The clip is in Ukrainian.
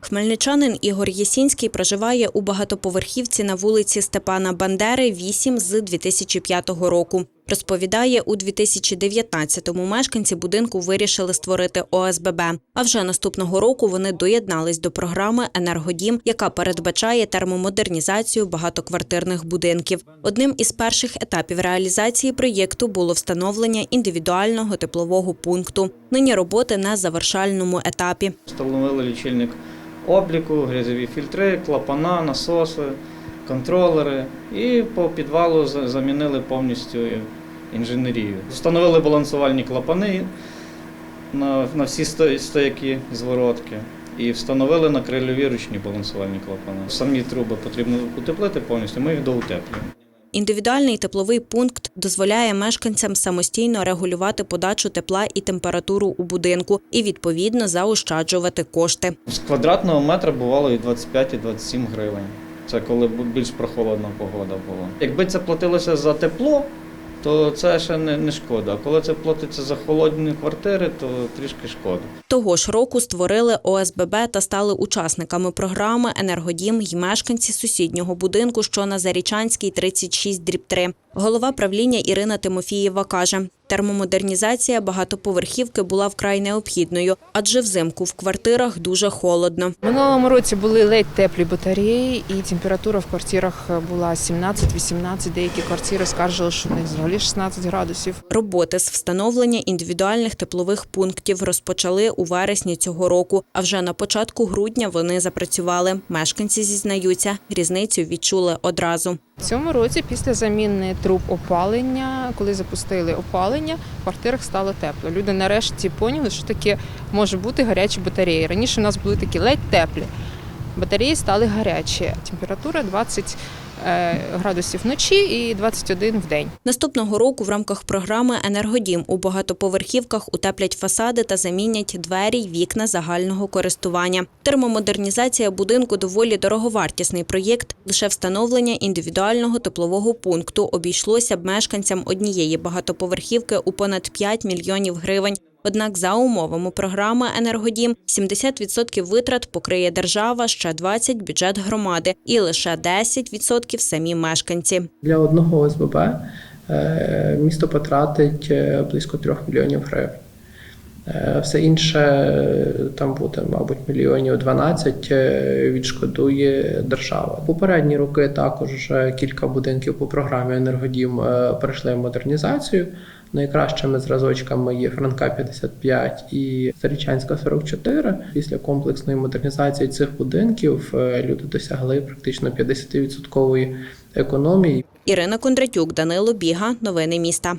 Хмельничанин Ігор Єсінський проживає у багатоповерхівці на вулиці Степана Бандери 8 з 2005 року. Розповідає, у 2019-му мешканці будинку вирішили створити ОСББ. А вже наступного року вони доєднались до програми Енергодім, яка передбачає термомодернізацію багатоквартирних будинків. Одним із перших етапів реалізації проєкту було встановлення індивідуального теплового пункту. Нині роботи на завершальному етапі. Встановили лічильник обліку, грязові фільтри, клапана, насоси, контролери і по підвалу замінили повністю інженерію. Встановили балансувальні клапани на, на всі стояки зворотки. І встановили на крильові ручні балансувальні клапани. Самі труби потрібно утеплити повністю, ми їх доутеплюємо. Індивідуальний тепловий пункт дозволяє мешканцям самостійно регулювати подачу тепла і температуру у будинку і відповідно заощаджувати кошти. З квадратного метра бувало і 25, і 27 гривень. Це коли більш прохолодна погода була. Якби це платилося за тепло, то це ще не, не шкода. А коли це платиться за холодні квартири, то трішки шкода. Того ж року створили ОСББ та стали учасниками програми Енергодім й мешканці сусіднього будинку, що на Зарічанській 36 дріб 3. Голова правління Ірина Тимофієва каже, термомодернізація багатоповерхівки була вкрай необхідною, адже взимку в квартирах дуже холодно. Минулому році були ледь теплі батареї, і температура в квартирах була 17-18. Деякі квартири скаржили, що в них взагалі 16 градусів. Роботи з встановлення індивідуальних теплових пунктів розпочали у вересні цього року. А вже на початку грудня вони запрацювали. Мешканці зізнаються, різницю відчули одразу. Цьому році, після заміни труб опалення, коли запустили опалення, в квартирах стало тепло. Люди нарешті поняли, що таке може бути гарячі батареї. Раніше у нас були такі ледь теплі. Батареї стали гарячі. Температура 20 е, градусів вночі і 21 в день. Наступного року в рамках програми Енергодім у багатоповерхівках утеплять фасади та замінять двері й вікна загального користування. Термомодернізація будинку доволі дороговартісний проєкт. Лише встановлення індивідуального теплового пункту обійшлося б мешканцям однієї багатоповерхівки у понад 5 мільйонів гривень. Однак за умовами програми Енергодім 70% витрат покриє держава, ще 20% – бюджет громади і лише 10% – самі мешканці. Для одного ОСББ е, місто потратить е, близько 3 мільйонів гривень. Е, Все інше е, там буде, мабуть, мільйонів 12 е, відшкодує держава. Попередні роки також кілька будинків по програмі Енергодім пройшли модернізацію. Найкращими зразочками є Франка 55 і Зарічанська 44. Після комплексної модернізації цих будинків люди досягли практично 50% економії. Ірина Кондратюк, Данило Біга. Новини міста.